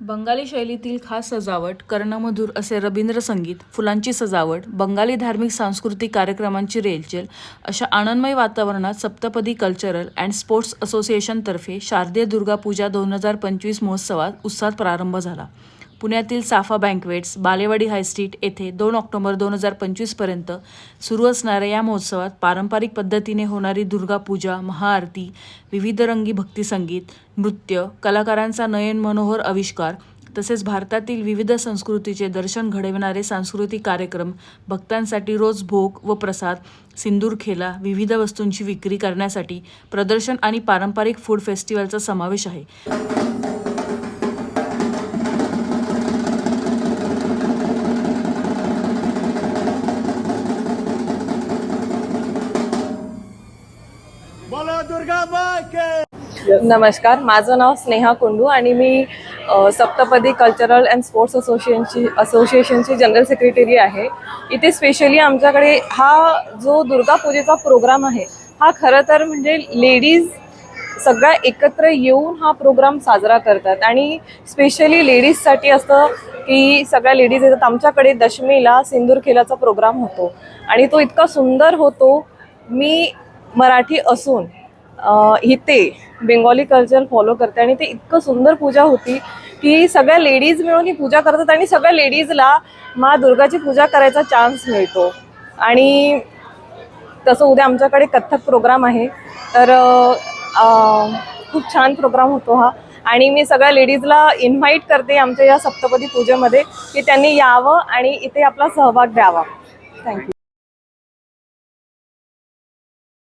बंगाली शैलीतील खास सजावट कर्णमधुर असे रवींद्र संगीत फुलांची सजावट बंगाली धार्मिक सांस्कृतिक कार्यक्रमांची रेलचेल अशा आनंदमय वातावरणात सप्तपदी कल्चरल अँड स्पोर्ट्स असोसिएशनतर्फे शारदीय दुर्गा पूजा दोन हजार पंचवीस महोत्सवात उत्साहात प्रारंभ झाला. पुण्यातील साफा बँकवेट्स बालेवाडी हायस्ट्रीट येथे दोन ऑक्टोबर दोन हजार पंचवीसपर्यंत सुरू असणाऱ्या या महोत्सवात पारंपरिक पद्धतीने होणारी दुर्गापूजा महाआरती विविध रंगी भक्तिसंगीत नृत्य कलाकारांचा नयन मनोहर आविष्कार तसेच भारतातील विविध संस्कृतीचे दर्शन घडविणारे सांस्कृतिक कार्यक्रम भक्तांसाठी रोज भोग व प्रसाद सिंदूर खेला विविध वस्तूंची विक्री करण्यासाठी प्रदर्शन आणि पारंपरिक फूड फेस्टिवलचा समावेश आहे. नमस्कार माझं नाव स्नेहा कुंडू आणि मी सप्तपदी कल्चरल अँड स्पोर्ट्स असोसिएशनची असोसिएशनची जनरल सेक्रेटरी आहे. इथे स्पेशली आमच्याकडे हा जो दुर्गा पूजेचा प्रोग्राम आहे हा खरं तर म्हणजे लेडीज सगळ्या एकत्र येऊन हा प्रोग्राम साजरा करतात. आणि स्पेशली लेडीजसाठी असतं की सगळ्या लेडीज येतात. आमच्याकडे दशमीला सिंदूर खेलाचा प्रोग्राम होतो. आणि तो इतका सुंदर होतो. मी मराठी असून इथे बेंगॉली कल्चर फॉलो करते आणि ते इतकं सुंदर पूजा होती की सगळ्या लेडीज मिळून ही पूजा करतात आणि सगळ्या लेडीजला मा दुर्गाची पूजा करायचा चान्स मिळतो. आणि तसं उद्या आमच्याकडे कथ्थक प्रोग्राम आहे. तर खूप छान प्रोग्राम होतो हा. आणि मी सगळ्या लेडीजला इन्व्हाइट करते आमच्या या सप्तपदी पूजेमध्ये की त्यांनी यावं आणि इथे आपला सहभाग द्यावा. थँक्यू